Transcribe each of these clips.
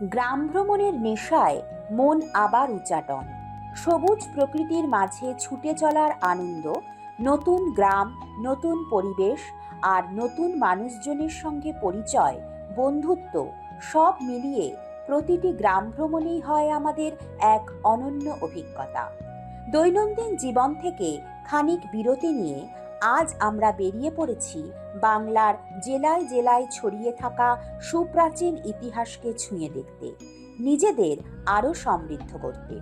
গ্রাম ভ্রমণের নেশায় মন আবার উচাটন। সবুজ প্রকৃতির মাঝে ছুটে চলার আনন্দ, নতুন গ্রাম, নতুন পরিবেশ আর নতুন মানুষজনের সঙ্গে পরিচয়, বন্ধুত্ব, সব মিলিয়ে প্রতিটি গ্রাম ভ্রমণেই হয় আমাদের এক অনন্য অভিজ্ঞতা। দৈনন্দিন জীবন থেকে খানিক বিরতি নিয়ে আজ আমরা বেরিয়ে পড়েছি বাংলার জেলায় জেলায় ছড়িয়ে থাকা সুপ্রাচীন ইতিহাসকে ছুঁয়ে দেখতে, নিজেদের আরও সমৃদ্ধ করতে।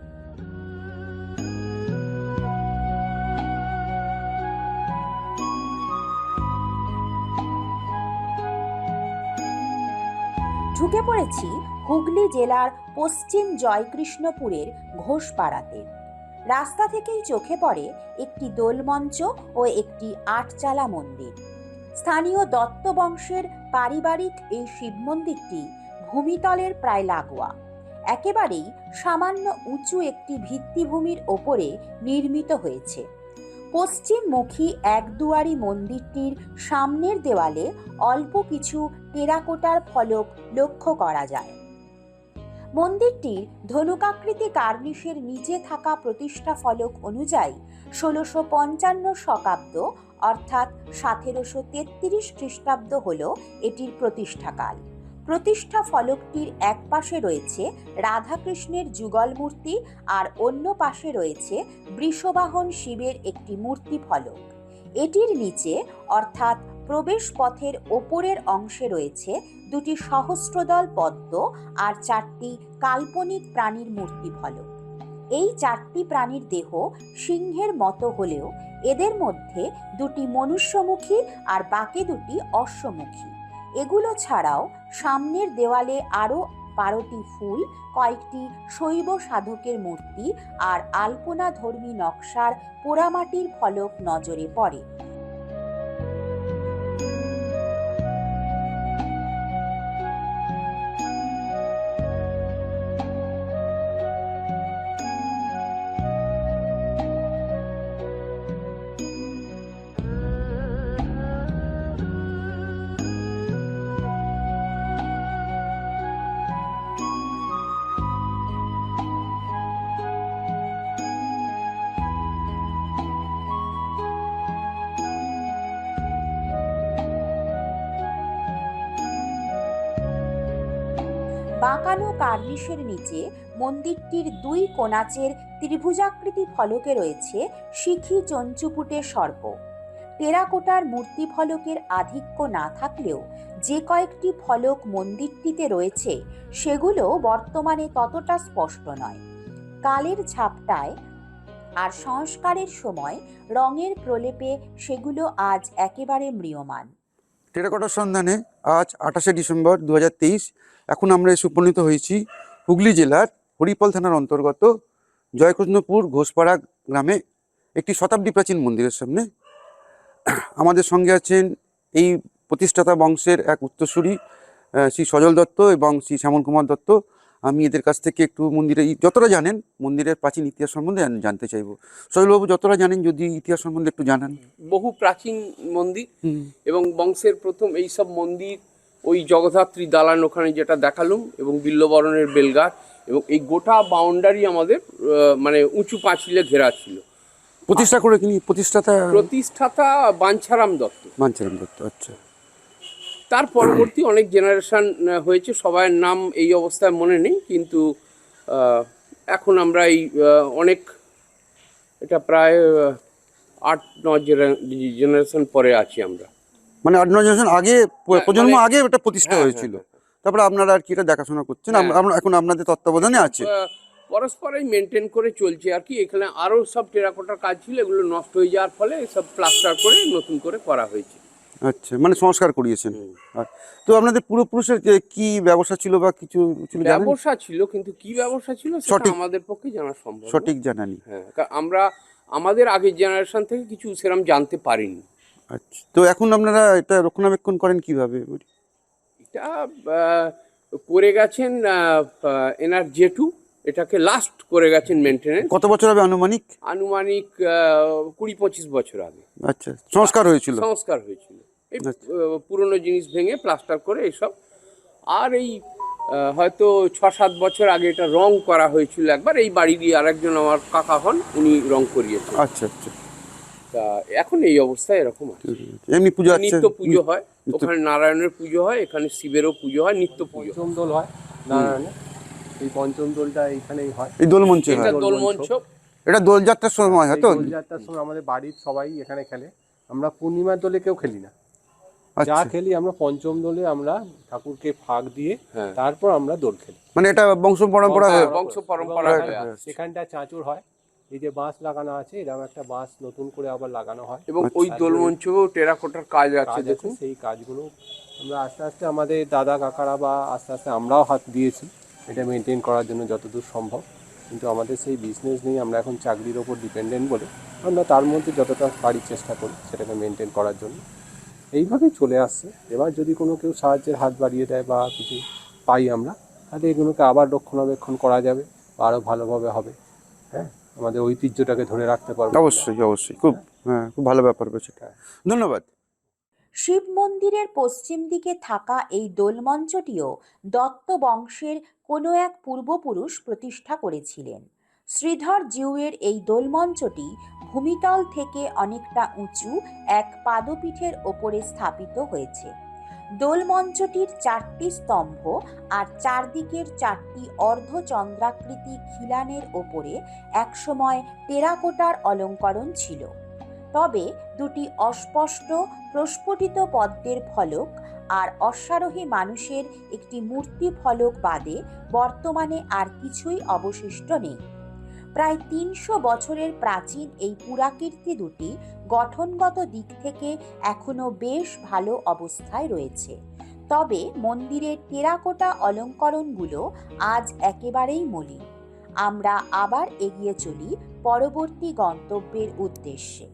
ঢুকে পড়েছি হুগলি জেলার পশ্চিম জয়কৃষ্ণপুরের ঘোষপাড়াতে। রাস্তা থেকেই চোখে পড়ে একটি দোলমঞ্চ ও একটি আটচালা মন্দির। স্থানীয় দত্ত বংশের পারিবারিক এই শিব মন্দিরটি ভূমিতলের প্রায় লাগোয়া। একেবারেই সামান্য উঁচু একটি ভিত্তিভূমির ওপরে নির্মিত হয়েছে। পশ্চিমমুখী একদুয়ারি মন্দিরটির সামনের দেওয়ালে অল্প কিছু টেরাকোটার ফলক লক্ষ্য করা যায়। মন্দিরটির ধনুকাকৃতি কার্নিশের নিচে থাকা প্রতিষ্ঠা ফলক অনুযায়ী ষোলোশো পঞ্চান্ন শকাব্দ অর্থাৎ সতেরোশো তেত্রিশ খ্রিস্টাব্দ হল এটির প্রতিষ্ঠাকাল। প্রতিষ্ঠা ফলকটির এক পাশে রয়েছে রাধাকৃষ্ণের যুগল মূর্তি আর অন্য পাশে রয়েছে বৃষবাহন শিবের একটি মূর্তি ফলক। এটির নিচে, অর্থাৎ প্রবেশ পথের ওপরের অংশে রয়েছে দুটি সহস্রদল পদ্ম আর চারটি কাল্পনিক প্রাণীর মূর্তি ফলক। এই চারটি প্রাণীর দেহ সিংহের মতো হলেও এদের মধ্যে দুটি মনুষ্যমুখী আর বাকি দুটি অশ্বমুখী। এগুলো ছাড়াও সামনের দেওয়ালে আরও বারোটি ফুল কয়েকটি শৈব সাধকের মূর্তি আর আলপনা ধর্মী নকশার পোড়ামাটির ফলক নজরে পড়ে। বাঁকানো কার্নিশের নিচে মন্দিরটির দুই কোনাচের ত্রিভুজাকৃতি ফলকে রয়েছে শিখি চঞ্চুপুটে সর্প। টেরাকোটার মূর্তি ফলকের আধিক্য না থাকলেও যে কয়েকটি ফলক মন্দিরটিতে রয়েছে, সেগুলো বর্তমানে ততটা স্পষ্ট নয়। কালের ঝাপটায় আর সংস্কারের সময় রঙের প্রলেপে সেগুলো আজ একেবারে ম্রিয়মান। টেরাকোটার সন্ধানে আজ আঠাশে ডিসেম্বর দু হাজার তেইশ এখন আমরা এসে উপনীত হয়েছি হুগলি জেলার হরিপল থানার অন্তর্গত জয়কৃষ্ণপুর ঘোষপাড়া গ্রামে একটি শতাব্দী প্রাচীন মন্দিরের সামনে। আমাদের সঙ্গে আছেন এই প্রতিষ্ঠাতা বংশের এক উত্তরসূরি শ্রী সজল দত্ত এবং শ্রী শ্যামল কুমার দত্ত। আমি এদের কাছ থেকে একটু মন্দিরে যতটা জানেন মন্দিরের প্রাচীন ইতিহাস সম্বন্ধে জান- জানতে চাইব। সজলবাবু যতটা জানেন যদি ইতিহাস সম্বন্ধে একটু জানান। বহু প্রাচীন মন্দির এবং বংশের প্রথম এই সব মন্দির ওই জগদ্ধাত্রী দালান ওখানে যেটা দেখালুম এবং বিল্লবরণের বেলগার এবং এই গোটা বাউন্ডারি আমাদের মানে উঁচু পাঁচিলে ঘেরা ছিল। প্রতিষ্ঠা করে তিনি প্রতিষ্ঠাতা প্রতিষ্ঠাতা বাঞ্ছারাম দত্ত। বাঞ্ছারাম দত্ত আচ্ছা। তার পরবর্তী অনেক জেনারেশান হয়েছে সবার নাম এই অবস্থায় মনে নেই কিন্তু এখন আমরা এই অনেক এটা প্রায় আট ন জেনারেশন পরে আছি আমরা। মানে আট নয় জেনারেশন আগে হ্যাঁ, প্রজন্ম মানে- আগে এটা প্রতিষ্ঠা হ্যাঁ, হয়েছিল। হ্যাঁ, তারপরে আপনারা আর কি এটা দেখাশোনা করছেন? এখন আপনাদের তত্ত্বাবধানে আছে। পরস্পরই মেনটেন করে চলছে আর কি এখানে আরও সব টেরাকোটার কাজ ছিল এগুলো নষ্ট হয়ে যাওয়ার ফলে সব প্লাস্টার করে নতুন করে করা হয়েছে। আচ্ছা মানে সংস্কার করিয়েছেন। তো আপনাদের পূর্বপুরুষের যে- কি ব্যবসা ছিল বা কিছু ছিল ব্যবসা ছিল কিন্তু কি ব্যবসা ছিল সেটা সঠিক। আমাদের পক্ষে জানা সম্ভব। সঠিক জানানি হ্যাঁ আমরা আমাদের আগের জেনারেশন থেকে কিছু সেরকম জানতে পারিনি। আচ্ছা তো এখন আপনারা এটা রক্ষণাবেক্ষণ করেন কীভাবে? এটা করে গেছেন এনআর জেটু এটাকে লাস্ট করে গেছেন মেনটেনেন্স কত বছর হবে আনুমানিক? আনুমানিক কুড়ি পঁচিশ বছর আগে। আচ্ছা সংস্কার হয়েছিল। সংস্কার হয়েছিল। এই আচ্ছা। পুরনো জিনিস ভেঙে প্লাস্টার করে এইসব আর এই হয়তো ছ সাত বছর আগে এটা রং করা হয়েছিল একবার। এই বাড়িরই আরেকজন আমার কাকা হন উনি রং করিয়েছেন। আচ্ছা আচ্ছা। তা এখন এই অবস্থায় এরকম আছে। এমনি পুজো নিত্য পুজো হয়। ওখানে নারায়ণের পুজো হয় এখানে শিবেরও পুজো হয় নিত্য পুজো হয়। নারায়ণে এই পঞ্চম দোলটা এইখানেই হয়। এই দোল মঞ্চে এটা দোলমঞ্চ এটা দোলযাত্রার সময় হয় তো? দোলযাত্রার সময় আমাদের বাড়ির সবাই এখানে খেলে। আমরা পূর্ণিমার দোলে কেউ খেলি না। যা আচ্ছা। খেলি আমরা পঞ্চম দোলে আমরা ঠাকুরকে ফাঁক দিয়ে হ্যাঁ। তারপর আমরা দোল খেলি। মানে এটা বংশ পরম্পরা হ্যাঁ, বংশ পরম্পরা হয়ে আসছে। সেখানটা চাঁচুর হয়। এই যে বাঁশ লাগানো আছে এরকম একটা বাঁশ নতুন করে আবার লাগানো হয়। এবং ওই দোলমঞ্চেও টেরাকোটার কাজ আছে কাজ আছে দেখুন। সেই কাজগুলো আমরা আস্তে আস্তে আমাদের দাদা কাকারা বা আস্তে আস্তে আমরাও হাত দিয়েছি। এটা মেনটেন করার জন্য যতদূর সম্ভব। কিন্তু আমাদের সেই বিজনেস নেই আমরা এখন চাকরির ওপর ডিপেন্ডেন্ট বলে আমরা তার মধ্যে যতটা পারি চেষ্টা করি সেটাকে মেনটেন করার জন্য। এইভাবেই চলে আসছে। এবার যদি কোনো কেউ সাহায্যের হাত বাড়িয়ে দেয় বা কিছু পাই আমরা তাহলে এগুলোকে আবার রক্ষণাবেক্ষণ করা যাবে বা আরও ভালোভাবে হবে। হ্যাঁ আমাদের ঐতিহ্যটাকে ধরে রাখতে পারব। অবশ্যই অবশ্যই। খুব হ্যাঁ খুব ভালো ব্যাপার রয়েছে ধন্যবাদ। শিব মন্দিরের পশ্চিম দিকে থাকা এই দোলমঞ্চটিও দত্ত বংশের কোনো এক পূর্বপুরুষ প্রতিষ্ঠা করেছিলেন। শ্রীধর জিউয়ের এই দোলমঞ্চটি ভূমিতল থেকে অনেকটা উঁচু এক পাদপীঠের ওপরে স্থাপিত হয়েছে। দোলমঞ্চটির চারটি স্তম্ভ আর চারদিকের চারটি অর্ধচন্দ্রাকৃতি খিলানের ওপরে একসময় টেরাকোটার অলঙ্করণ ছিল। তবে দুটি অস্পষ্ট, প্রস্ফুটিত পদ্মের ফলক আর অশ্বারোহী মানুষের একটি মূর্তি ফলক বাদে বর্তমানে আর কিছুই অবশিষ্ট নেই। প্রায় তিনশো বছরের প্রাচীন এই পুরাকীর্তি দুটি গঠনগত দিক থেকে এখনও বেশ ভালো অবস্থায় রয়েছে। তবে মন্দিরের টেরাকোটা অলঙ্করণগুলো আজ একেবারেই মলিন। আমরা আবার এগিয়ে চলি পরবর্তী গন্তব্যের উদ্দেশ্যে।